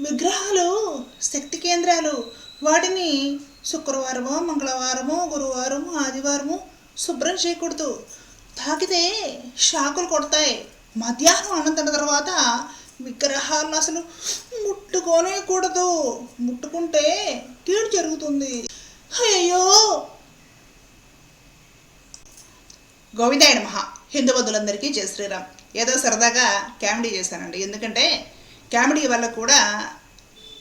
విగ్రహాలు శక్తి కేంద్రాలు. వాటిని శుక్రవారము మంగళవారము గురువారము ఆదివారము శుభ్రం చేయకూడదు. తాకితే షాకులు కొడతాయి. మధ్యాహ్నం అన్నం తిన్న తర్వాత విగ్రహాలను అసలు ముట్టుకోనేకూడదు ముట్టుకుంటే కీడు జరుగుతుంది. అయ్యో గోవిందాయ మహా హిందూ బంధువులందరికీ జయ శ్రీరామ్. ఏదో సరదాగా కామెడీ చేశానండి. ఎందుకంటే కామెడీ వల్ల కూడా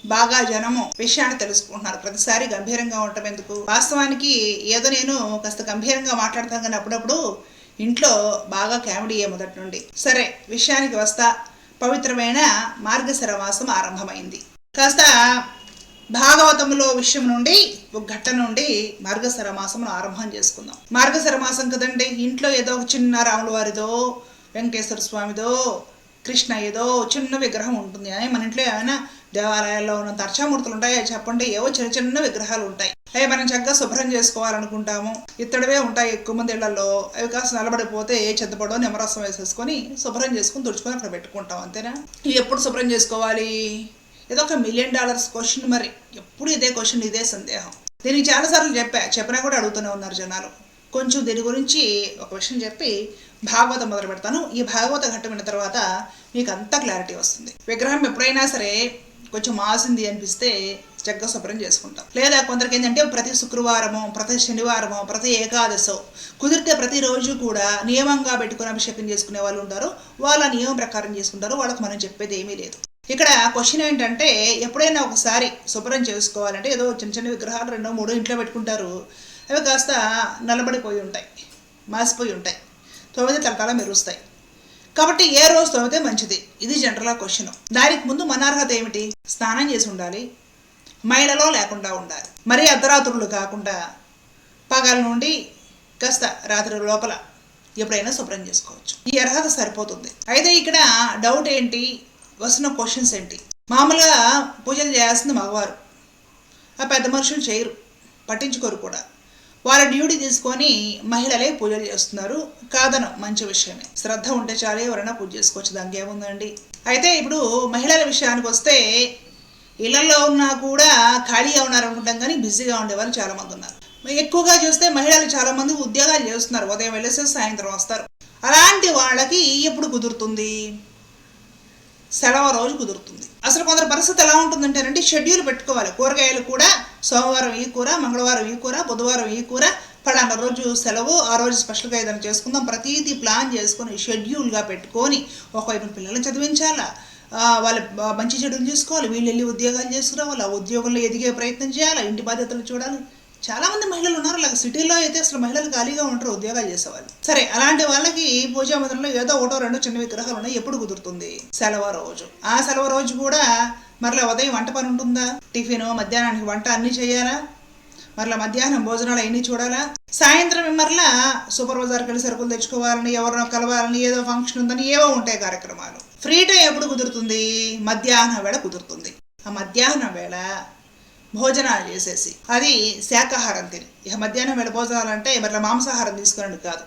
బాగా జనము విషయాన్ని తెలుసుకుంటున్నారు. ప్రతిసారి గంభీరంగా ఉండటం ఎందుకు? వాస్తవానికి ఏదో నేను కాస్త గంభీరంగా మాట్లాడతాను కానీ అప్పుడప్పుడు ఇంట్లో బాగా కామెడీయే మొదటి నుండి. సరే విషయానికి వస్తా. పవిత్రమైన మార్గశర మాసం ఆరంభమైంది. కాస్త భాగవతములో విషయం నుండి ఒక ఘట్ట నుండి మార్గశర మాసమును ఆరంభం చేసుకుందాం. మార్గశర మాసం కదండి? ఇంట్లో ఏదో ఒక చిన్న రాముల వారిదో వెంకటేశ్వర స్వామిదో కృష్ణ ఏదో చిన్న విగ్రహం ఉంటుంది. అని మన ఇంట్లో ఏమైనా దేవాలయాల్లో ఉన్న దర్శామూర్తులు ఉంటాయో. చెప్పండి. ఏవో చిన్న చిన్న విగ్రహాలు ఉంటాయి. అవి మనం చక్కగా శుభ్రం చేసుకోవాలనుకుంటాము. ఇత్తడివే ఉంటాయి ఎక్కువ మంది ఇళ్ళలో. అవి కాస్త నిలబడిపోతే ఏ చెత్తపడో నిమ్మరసం వేసేసుకొని శుభ్రం చేసుకొని తుడుచుకొని అక్కడ పెట్టుకుంటాం. అంతేనా? ఇవి ఎప్పుడు శుభ్రం చేసుకోవాలి? ఏదో ఒక మిలియన్ డాలర్స్ క్వశ్చన్ మరి. ఎప్పుడు ఇదే క్వశ్చన్ ఇదే సందేహం. దీనికి చాలాసార్లు చెప్పా. చెప్పినా కూడా అడుగుతూనే ఉన్నారు జనాలు. కొంచెం దీని గురించి ఒక విషయం చెప్పి భాగవతం మొదలు పెడతాను. ఈ భాగవత ఘట్టం విన్న తర్వాత మీకు అంతా క్లారిటీ వస్తుంది. విగ్రహం ఎప్పుడైనా సరే కొంచెం మాసింది అనిపిస్తే చక్కగా శుభ్రం చేసుకుంటాం. లేదా కొందరికి ఏంటంటే ప్రతి శుక్రవారము ప్రతి శనివారము ప్రతి ఏకాదశో కుదిరితే ప్రతిరోజు కూడా నియమంగా పెట్టుకుని అభిషేకం చేసుకునే వాళ్ళు ఉంటారు. వాళ్ళ నియమం ప్రకారం చేసుకుంటారు. వాళ్ళకి మనం చెప్పేది ఏమీ లేదు. ఇక్కడ క్వశ్చన్ ఏంటంటే ఎప్పుడైనా ఒకసారి శుభ్రం చేసుకోవాలంటే ఏదో చిన్న చిన్న విగ్రహాలు రెండో మూడో ఇంట్లో పెట్టుకుంటారు. అవి కాస్త నలబడిపోయి ఉంటాయి. మాసిపోయి ఉంటాయి. తొమ్మిది తలతల మెరుస్తాయి. కాబట్టి ఏ రోజు తోమితే మంచిది? ఇది జనరల్ క్వశ్చన్ దానికి ముందు మన అర్హత ఏమిటి? స్నానం చేసి ఉండాలి. మైలలో లేకుండా ఉండాలి. మరీ అర్ధరాత్రులు కాకుండా పగల నుండి కాస్త రాత్రి లోపల ఎప్పుడైనా శుభ్రం చేసుకోవచ్చు. ఈ అర్హత సరిపోతుంది. అయితే ఇక్కడ డౌట్ ఏంటి? వస్తున్న క్వశ్చన్స్ ఏంటి? మామూలుగా పూజలు చేయాల్సింది మగవారు. ఆ పెద్ద మనుషులు చేయరు. పట్టించుకోరు కూడా. వాళ్ళ డ్యూటీ తీసుకొని మహిళలే పూజలు చేస్తున్నారు. కాదను మంచి విషయమే. శ్రద్ధ ఉంటే చాలు ఎవరైనా పూజ చేసుకోవచ్చు. దానికి ఏముందండి? అయితే ఇప్పుడు మహిళల విషయానికి వస్తే ఇళ్ళలో ఉన్నా కూడా ఖాళీగా ఉన్నారు అనుకుంటాం కానీ బిజీగా ఉండేవాళ్ళు చాలా మంది ఉన్నారు. ఎక్కువగా చూస్తే మహిళలు చాలా మంది ఉద్యోగాలు చేస్తున్నారు. ఉదయం వెళ్ళేసి సాయంత్రం వస్తారు. అలాంటి వాళ్ళకి ఎప్పుడు కుదురుతుంది? సెలవు రోజు కుదురుతుంది. అసలు కొందరు పరిస్థితి ఎలా ఉంటుందంటేనండి షెడ్యూల్ పెట్టుకోవాలి. కూరగాయలు కూడా సోమవారం ఈ కూర మంగళవారం ఈ కూర బుధవారం ఈ కూర పలానా రోజు సెలవు ఆ రోజు స్పెషల్గా ఏదైనా చేసుకుందాం. ప్రతిదీ ప్లాన్ చేసుకొని షెడ్యూల్గా పెట్టుకొని ఒకవైపు పిల్లల్ని చదివించాలా? వాళ్ళ మంచి చెడులు చూసుకోవాలి. వీళ్ళు వెళ్ళి ఉద్యోగాలు చేసుకురావాలి ఆ ఉద్యోగంలో ఎదిగే ప్రయత్నం చేయాలి? ఇంటి బాధ్యతలు చూడాలి. చాలా మంది మహిళలు ఉన్నారు. అలాగే సిటీలో అయితే అసలు మహిళలు ఖాళీగా ఉంటారు ఉద్యోగాలు చేసేవాళ్ళు. సరే అలాంటి వాళ్ళకి పూజా మందిరంలో ఏదో ఒకటో రెండో చిన్న విగ్రహాలు ఉన్నాయి ఎప్పుడు కుదురుతుంది? సెలవు రోజు. ఆ సెలవు రోజు కూడా మరలా ఉదయం వంట పని ఉంటుందా? టిఫిన్ మధ్యాహ్నానికి వంట అన్నీ చేయాలా? మరలా మధ్యాహ్నం భోజనాలు అవన్నీ చూడాలా? సాయంత్రం మరలా సూపర్ బజార్కి వెళ్ళి సరుకులు తెచ్చుకోవాలని ఎవరినో కలవాలని ఏదో ఫంక్షన్ ఉందని ఏవో ఉంటాయి కార్యక్రమాలు. ఫ్రీ టైం ఎప్పుడు కుదురుతుంది? మధ్యాహ్నం వేళ కుదురుతుంది. ఆ మధ్యాహ్నం వేళ భోజనాలు చేసేసి. అది శాకాహారం తిని ఇక మధ్యాహ్నం వేళ భోజనాలు అంటే మరలా మాంసాహారం తీసుకురండి కాదు.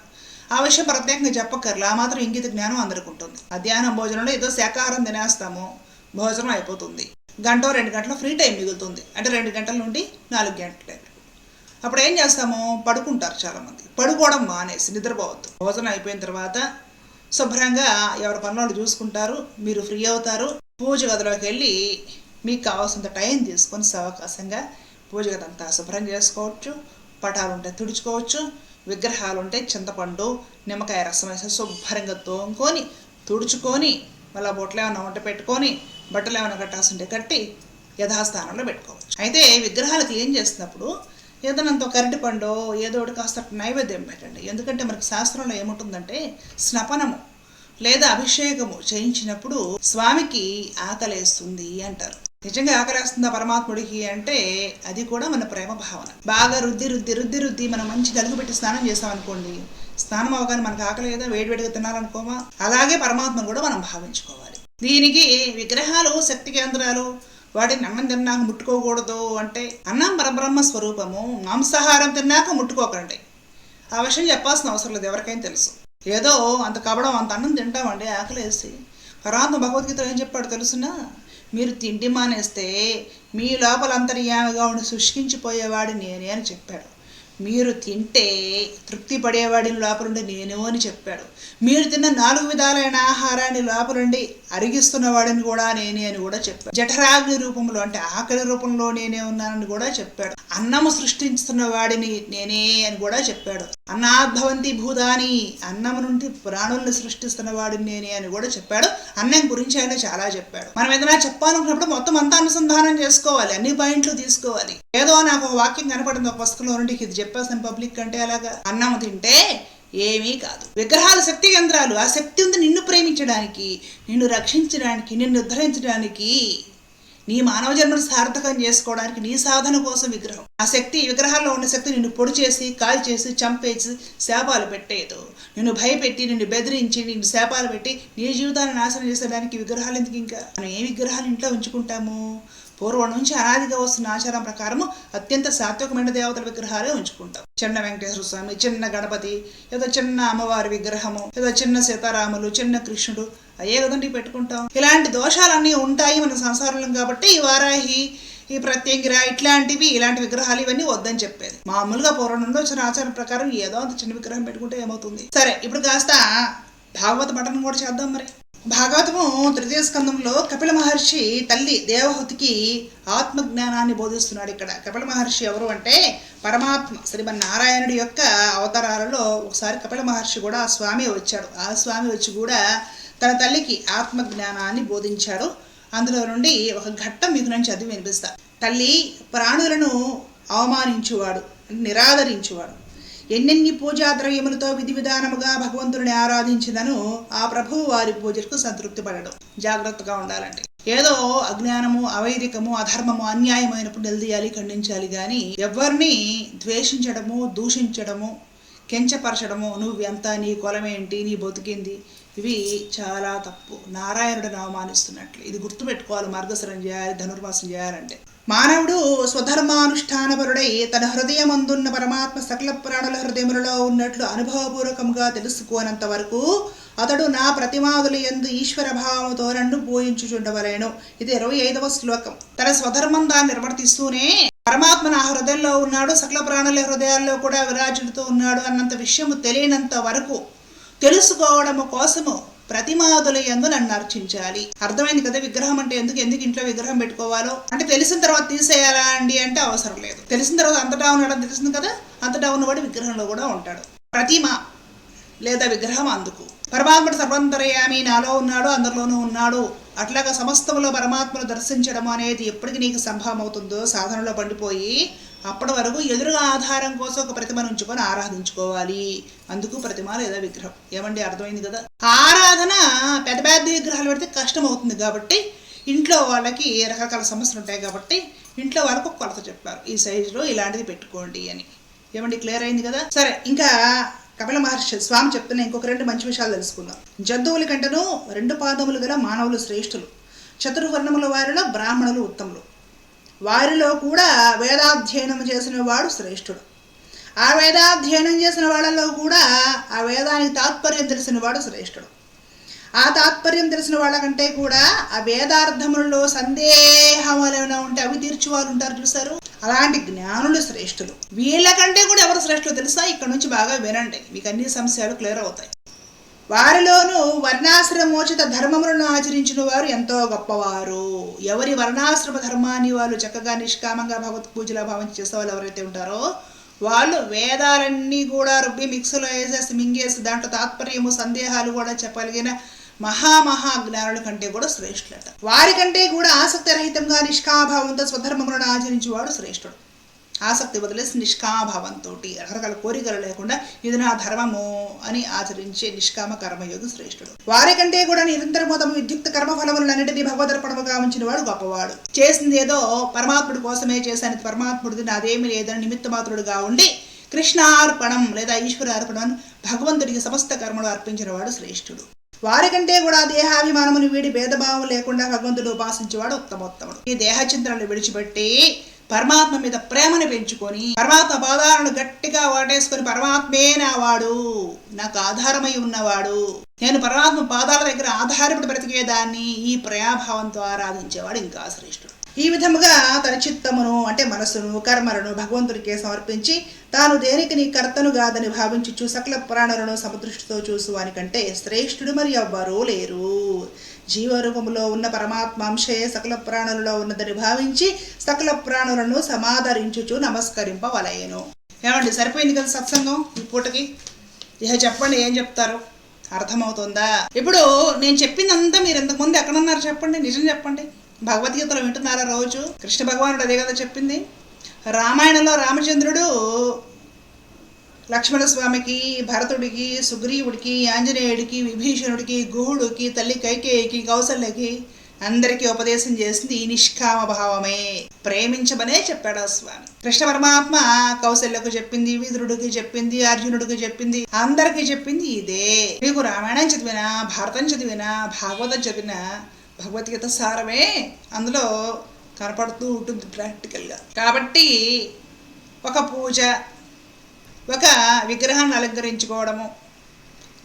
ఆ విషయం ప్రత్యేకంగా చెప్పక్కర్లా. ఆ మాత్రం ఇంగిత జ్ఞానం అందరికి ఉంటుంది మధ్యాహ్నం భోజనంలో ఏదో శాకాహారం తినేస్తాము. భోజనం అయిపోతుంది. గంట రెండు గంటల ఫ్రీ టైం మిగులుతుంది. అంటే రెండు గంటల నుండి నాలుగు గంటల అప్పుడు ఏం చేస్తాము? పడుకుంటారు చాలామంది. పడుకోవడం మానేసి నిద్రపోవద్దు. భోజనం అయిపోయిన తర్వాత శుభ్రంగా ఎవరి పనులు చూసుకుంటారు. మీరు ఫ్రీ అవుతారు. పూజ గదిలోకి వెళ్ళి మీకు కావాల్సినంత టైం తీసుకొని సవకాశంగా పూజ శుభ్రం చేసుకోవచ్చు. పటాలు ఉంటే తుడుచుకోవచ్చు. విగ్రహాలు ఉంటే చింతపండు నిమ్మకాయ రసం వేసి శుభ్రంగా తోముకొని తుడుచుకొని మళ్ళీ బొట్టలు ఏమైనా వంట పెట్టుకొని బట్టలు ఏమైనా కట్టాల్సి ఉంటే కట్టి యథాస్థానంలో పెట్టుకోవచ్చు. అయితే విగ్రహాలు క్లీన్ చేసినప్పుడు ఏదైనంత కరటి పండు ఏదో ఒకటి కాస్త నైవేద్యం పెట్టండి. ఎందుకంటే మనకి శాస్త్రంలో ఏముంటుందంటే స్నపనము లేదా అభిషేకము చేయించినప్పుడు స్వామికి ఆకలేస్తుంది అంటారు. నిజంగా ఆకలేస్తుందా పరమాత్ముడికి అంటే అది కూడా మన ప్రేమ భావన. బాగా రుద్ది రుద్ది రుద్ది రుద్ది మనం మంచి గలుగు పెట్టి స్నానం చేస్తాం అనుకోండి స్నానం అవగానే మనకు ఆకలి లేదా వేడివేడిగా తినాలనుకోమా అలాగే పరమాత్మను కూడా మనం భావించుకోవాలి. దీనికి విగ్రహాలు శక్తి కేంద్రాలు వాటిని అన్నం తిన్నాక ముట్టుకోకూడదు అంటే అన్నం పరబ్రహ్మ స్వరూపము మాంసాహారం తిన్నాక ముట్టుకోకండి. ఆ విషయం చెప్పాల్సిన అవసరం లేదు ఎవరికైనా తెలుసు. ఏదో అంత కబడం అంత అన్నం తింటామండి ఆకలేసి. పరాత్మ భగవద్గీత ఏం చెప్పాడు తెలుసునా? మీరు తిండి మానేస్తే మీ లోపల అంతర్యామిగా ఉండి శుష్కించిపోయేవాడు నేనే అని చెప్పాడు. మీరు తింటే తృప్తి పడేవాడిని లోపలుండి నేను అని చెప్పాడు. మీరు తిన్న నాలుగు విధాలైన ఆహారాన్ని లోపలుండి అరిగిస్తున్న వాడిని కూడా నేనే అని కూడా చెప్పాడు. జఠరాగ్ని రూపంలో అంటే ఆకలి రూపంలో నేనే ఉన్నానని కూడా చెప్పాడు. అన్నము సృష్టిస్తున్న వాడిని నేనే అని కూడా చెప్పాడు. అన్నాద్భవంతి భూదాని అన్నం నుండి ప్రాణుల్ని సృష్టిస్తున్న వాడిని నేనే అని కూడా చెప్పాడు. అన్నం గురించి ఆయన చాలా చెప్పాడు. మనం ఏదైనా చెప్పాలనుకున్నప్పుడు మొత్తం అంతా అనుసంధానం చేసుకోవాలి. అన్ని పాయింట్లు తీసుకోవాలి. ఏదో నాకు ఒక వాక్యం కనపడింది ఒక పుస్తకంలో నుండి ఇది చెప్పేస్తాను పబ్లిక్ అంటే అలాగా? అన్నం తింటే ఏమీ కాదు. విగ్రహాల శక్తి కేంద్రాలు ఆ శక్తి ఉంది నిన్ను ప్రేమించడానికి నిన్ను రక్షించడానికి నిన్ను ఉద్ధరించడానికి నీ మానవ జన్మను సార్థకం చేసుకోవడానికి నీ సాధన కోసం విగ్రహం. ఆ శక్తి విగ్రహాల్లో ఉన్న శక్తి నిన్ను పొడి చేసి కాల్ చేసి చంపేసి శాపాలు పెట్టేదు నిన్ను భయపెట్టి నిన్ను బెదిరించి నిన్ను శాపాలు పెట్టి నీ జీవితాన్ని నాశనం చేసేదానికి విగ్రహాలు ఎందుకు ఇంకా? మనం ఏ విగ్రహాలు ఇంట్లో ఉంచుకుంటాము? పూర్వం నుంచి అనాదిగా వస్తున్న ఆచారం ప్రకారము అత్యంత సాత్వికమైన దేవతల విగ్రహాలే ఉంచుకుంటాం. చిన్న వెంకటేశ్వర స్వామి చిన్న గణపతి ఏదో చిన్న అమ్మవారి విగ్రహము ఏదో చిన్న సీతారాములు చిన్న కృష్ణుడు అయ్యే కదండి పెట్టుకుంటాం. ఇలాంటి దోషాలన్నీ ఉంటాయి మన సంసారంలో కాబట్టి ఈ వారాహి ఈ ప్రత్యంగిర ఇట్లాంటివి ఇలాంటి విగ్రహాలు ఇవన్నీ వద్దని చెప్పేది. మామూలుగా పూర్వం నుండి వచ్చిన ఆచారం ప్రకారం ఏదో అంత చిన్న విగ్రహం పెట్టుకుంటే ఏమవుతుంది? సరే ఇప్పుడు కాస్త భాగవత పఠనం కూడా చేద్దాం మరి. భాగవతము తృతీయ స్కందంలో కపిల మహర్షి తల్లి దేవహుతికి ఆత్మజ్ఞానాన్ని బోధిస్తున్నాడు ఇక్కడ. కపిల మహర్షి ఎవరు అంటే పరమాత్మ. శ్రీమన్నారాయణుడి యొక్క అవతారాలలో ఒకసారి కపిల మహర్షి కూడా ఆ స్వామి వచ్చాడు. ఆ స్వామి వచ్చి కూడా తన తల్లికి ఆత్మజ్ఞానాన్ని బోధించాడు. అందులో నుండి ఒక ఘట్టం మీకు నేను చదివి వినిపిస్తా. తల్లి ప్రాణులను అవమానించువాడు నిరాదరించువాడు. ఎన్నెన్ని పూజా ద్రవ్యములతో విధి విధానముగా భగవంతుడిని ఆరాధించినను ఆ ప్రభువు వారి పూజలకు సంతృప్తి పడడం జాగ్రత్తగా ఉండాలంటే. ఏదో అజ్ఞానము అవైదికము అధర్మము అన్యాయమైనప్పుడు నిలదీయాలి ఖండించాలి కానీ ఎవరిని ద్వేషించడము దూషించడము కెంచపరచడము నువ్వెంత నీ కులమేంటి నీ బతికింది ఇవి చాలా తప్పు. నారాయణుడిని అవమానిస్తున్నట్లు ఇది గుర్తుపెట్టుకోవాలి మార్గశరం చేయాలి ధనుర్మాసం చేయాలంటే. మానవుడు స్వధర్మానుష్ఠానపరుడై తన హృదయమందున్న పరమాత్మ సకల ప్రాణుల హృదయములలో ఉన్నట్లు అనుభవపూర్వకంగా తెలుసుకోనంత వరకు అతడు నా ప్రతిమాదులు ఎందు ఈశ్వర భావముతో నన్ను పూజించుచుండవలేను. ఇది ఇరవై ఐదవ శ్లోకం. తన స్వధర్మం దాన్ని నిర్వర్తిస్తూనే పరమాత్మ నా హృదయంలో ఉన్నాడు సకల ప్రాణుల హృదయాల్లో కూడా విరాజుడుతూ ఉన్నాడు అన్నంత విషయము తెలియనంత వరకు తెలుసుకోవడము కోసము ప్రతిమాదుల ఎందు నన్ను అర్చించాలి అర్థమైంది కదా విగ్రహం అంటే ఎందుకు ఎందుకు ఇంట్లో విగ్రహం పెట్టుకోవాలో? అంటే తెలిసిన తర్వాత తీసేయాలా అండి అంటే అవసరం లేదు. తెలిసిన తర్వాత అంతటా ఉన్నాడని తెలిసింది కదా? అంతటా ఉన్నవాడు విగ్రహంలో కూడా ఉంటాడు. ప్రతిమ లేదా విగ్రహం అందుకు. పరమాత్ముడు సర్వంతరయామి నాలో ఉన్నాడు అందరిలోనూ ఉన్నాడు. అట్లాగా సమస్తములో పరమాత్మను దర్శించడం అనేది ఎప్పటికి నీకు సంభవం అవుతుందో సాధనలో పండిపోయి అప్పటి వరకు ఎదురుగా ఆధారం కోసం ఒక ప్రతిమను ఉంచుకొని ఆరాధించుకోవాలి. అందుకు ప్రతిమ లేదా విగ్రహం. ఏమండి అర్థమైంది కదా? ఆరాధన పెద్ద పెద్ద విగ్రహాలు పెడితే కష్టం అవుతుంది కాబట్టి ఇంట్లో వాళ్ళకి రకరకాల సమస్యలు ఉంటాయి కాబట్టి ఇంట్లో వాళ్ళకు కొలత చెప్పారు. ఈ సైజులో ఇలాంటిది పెట్టుకోండి అని. ఏమండి క్లియర్ అయింది కదా? సరే ఇంకా కపిల మహర్షి స్వామి చెప్తున్న ఇంకొక రెండు మంచి విషయాలు తెలుసుకుందాం. జంతువుల కంటేనూ రెండు పాదములు గల మానవులు శ్రేష్ఠులు. చతుర్వర్ణముల వారిలో బ్రాహ్మణులు ఉత్తములు. వారిలో కూడా వేదాధ్యయనం చేసిన వాడు శ్రేష్ఠుడు. ఆ వేదాధ్యయనం చేసిన వాళ్ళలో కూడా ఆ వేదానికి తాత్పర్యం తెలిసిన వాడు శ్రేష్ఠుడు. ఆ తాత్పర్యం తెలిసిన వాళ్ళకంటే కూడా ఆ వేదార్థములలో సందేహములు ఏమైనా ఉంటే అవి తీర్చి ఉంటారు చూసారు అలాంటి జ్ఞానులు శ్రేష్ఠులు. వీళ్ళకంటే కూడా ఎవరు శ్రేష్ఠులు తెలుసా? ఇక్కడ నుంచి బాగా వినండి. మీకు అన్ని సమస్యలు క్లియర్ అవుతాయి. వారిలోనూ వర్ణాశ్రమోచిత ధర్మములను ఆచరించిన వారు ఎంతో గొప్పవారు. ఎవరి వర్ణాశ్రమ ధర్మాన్ని వాళ్ళు చక్కగా నిష్కామంగా భగవత్ పూజలో భావించి చేసే వాళ్ళు ఎవరైతే ఉంటారో వాళ్ళు వేదాలన్నీ కూడా రుబ్బి మిక్సీలో వేసేసి మింగేసి దాంట్లో తాత్పర్యము సందేహాలు కూడా చెప్పగలిగిన మహామహా జ్ఞానుల కంటే కూడా శ్రేష్ఠులట. వారికంటే కూడా ఆసక్తి రహితంగా నిష్కాభావంతో స్వధర్మములను ఆచరించేవాడు శ్రేష్ఠుడు. ఆసక్తి వదిలేసి నిష్కామభావంతో రకరకాల కోరికలు లేకుండా ఇది నా ధర్మము అని ఆచరించే నిష్కామ కర్మయోగి శ్రేష్ఠుడు. వారికంటే కూడా నిరంతరము తమ విద్యుక్త కర్మఫలములన్నిటినీ భగవదర్పణముగా ఉంచిన వాడు గొప్పవాడు. చేసింది ఏదో పరమాత్ముడి కోసమే చేశాను పరమాత్ముడిది నాదేమీ లేదని నిమిత్త మాత్రుడుగా ఉండి కృష్ణార్పణం లేదా ఈశ్వర అర్పణం భగవంతుడికి సమస్త కర్మలు అర్పించిన వాడు శ్రేష్ఠుడు వారికంటే కూడా దేహాభిమానమును వీడి భేదభావం లేకుండా భగవంతుడు ఉపాసించేవాడు ఉత్తమోత్తముడు. ఈ దేహ చింతనలు విడిచిపెట్టి పరమాత్మ మీద ప్రేమను పెంచుకొని పరమాత్మ పాదాలను గట్టిగా వాటేసుకొని పరమాత్మే నావాడు నాకు ఆధారమై ఉన్నవాడు. నేను పరమాత్మ పాదాల దగ్గర ఆధారపడి బ్రతికేదాన్ని ఈ ప్రయాభావంతో ఆరాధించేవాడు ఇంకా శ్రేష్ఠుడు. ఈ విధముగా తన చిత్తమును అంటే మనస్సును కర్మలను భగవంతుడికే సమర్పించి తాను దేనికి నీ కర్తను కాదని భావించుచు సకల ప్రాణులను సమదృష్టితో చూసువానికంటే శ్రేష్ఠుడు మరి ఎవ్వరూ లేరు. జీవరూపములో ఉన్న పరమాత్మాంశే సకల ప్రాణులలో ఉన్నదని భావించి సకల ప్రాణులను సమాదరించుచు నమస్కరింపవలయను ఏమండి సరిపోయింది కదా సత్సంగం? ఈ పూటకి? ఇక చెప్పండి ఏం చెప్తారు? అర్థమవుతుందా? ఇప్పుడు నేను చెప్పిందంతా మీరు ఇంతకుముందు ఎక్కడున్నారు చెప్పండి నిజం చెప్పండి. భగవద్గీతలో వింటున్నారా రోజు? కృష్ణ భగవానుడు అదే కదా చెప్పింది. రామాయణంలో రామచంద్రుడు లక్ష్మణ స్వామికి భరతుడికి సుగ్రీవుడికి ఆంజనేయుడికి విభీషణుడికి గుహుడికి తల్లి కైకేయికి కౌసల్యకి అందరికీ ఉపదేశం చేసింది నిష్కామ భావమే. ప్రేమించమనే చెప్పాడు ఆ స్వామి. కృష్ణ పరమాత్మ కౌశల్యకు చెప్పింది విదురుడికి చెప్పింది అర్జునుడికి చెప్పింది అందరికీ చెప్పింది ఇదే. మీకు రామాయణం చదివినా భారతం చదివినా భాగవతం చదివినా భగవద్గీత సారమే అందులో కనపడుతూ ఉంటుంది ప్రాక్టికల్గా. కాబట్టి ఒక పూజ ఒక విగ్రహాన్ని అలంకరించుకోవడము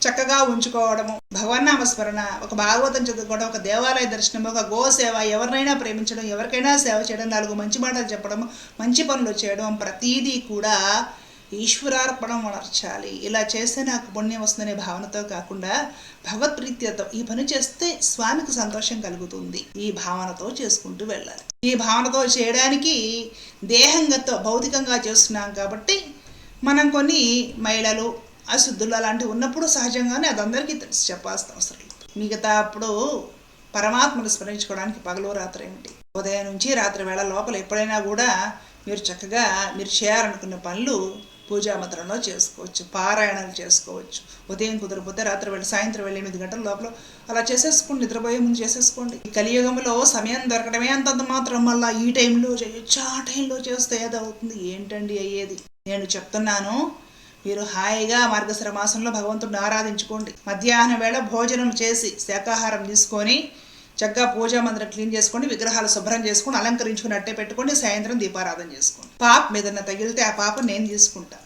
చక్కగా ఉంచుకోవడము భగవన్నామస్మరణ ఒక భాగవతం చదువుకోవడం ఒక దేవాలయ దర్శనం ఒక గోసేవ ఎవరినైనా ప్రేమించడం ఎవరికైనా సేవ చేయడం నాలుగు మంచి మాటలు చెప్పడం మంచి పనులు చేయడం ప్రతీదీ కూడా ఈశ్వరార్పణం వనర్చాలి ఇలా చేస్తే నాకు పుణ్యం వస్తుందనే భావనతో కాకుండా భగవత్ప్రీత్యతో ఈ పని చేస్తే స్వామికి సంతోషం కలుగుతుంది. ఈ భావనతో చేసుకుంటూ వెళ్ళాలి. ఈ భావనతో చేయడానికి దేహంగతో భౌతికంగా చేస్తున్నాం కాబట్టి మనం కొన్ని మహిళలు అశుద్ధులు అలాంటివి ఉన్నప్పుడు సహజంగానే అది అందరికీ తెలిసి చెప్పాల్సిన అవసరం లేదు. మిగతా అప్పుడు పరమాత్మను స్మరించుకోవడానికి పగలు రాత్రి ఏమిటి? ఉదయం నుంచి రాత్రి వేళ లోపల ఎప్పుడైనా కూడా మీరు చక్కగా మీరు చేయాలనుకున్న పనులు పూజామంత్రంలో చేసుకోవచ్చు పారాయణాలు చేసుకోవచ్చు. ఉదయం కుదరపోతే రాత్రి వేళ సాయంత్రం వేళ ఎనిమిది గంటల లోపల అలా చేసేసుకోండి. నిద్రపోయే ముందు చేసేసుకోండి. ఈ కలియుగంలో సమయం దొరకడమే అంతంత మాత్రం. మళ్ళీ ఈ టైంలో చేయొచ్చు ఆ టైంలో చేస్తే ఏదవుతుంది ఏంటండి అయ్యేది? నేను చెప్తున్నాను మీరు హాయిగా మార్గశిర మాసంలో భగవంతుడిని ఆరాధించుకోండి. మధ్యాహ్నం వేళ భోజనం చేసి శాకాహారం తీసుకొని చక్కగా పూజా మందిరం క్లీన్ చేసుకోండి విగ్రహాలు శుభ్రం చేసుకొని అలంకరించుకుని అట్టే సాయంత్రం దీపారాధన చేసుకోండి. పాప మీద తగిలితే ఆ పాప నేను తీసుకుంటా.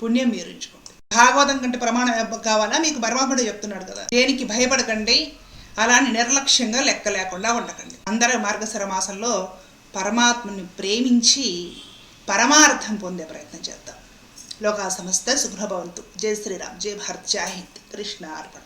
పుణ్యం మీరు ఉంచుకోండి భాగవతం కంటే ప్రమాణం కావాలా? మీకు పరమాత్ముడు చెప్తున్నాడు కదా దేనికి భయపడకండి అలాని నిర్లక్ష్యంగా లెక్క లేకుండా ఉండకండి. అందరూ మార్గశిర మాసంలో పరమాత్మని ప్రేమించి పరమార్థం పొందే ప్రయత్నం చేద్దాం. లోకా సమస్త సుఖభవంతు జై శ్రీరామ్. జై భారత్. జై హింద్. కృష్ణ అర్పణ.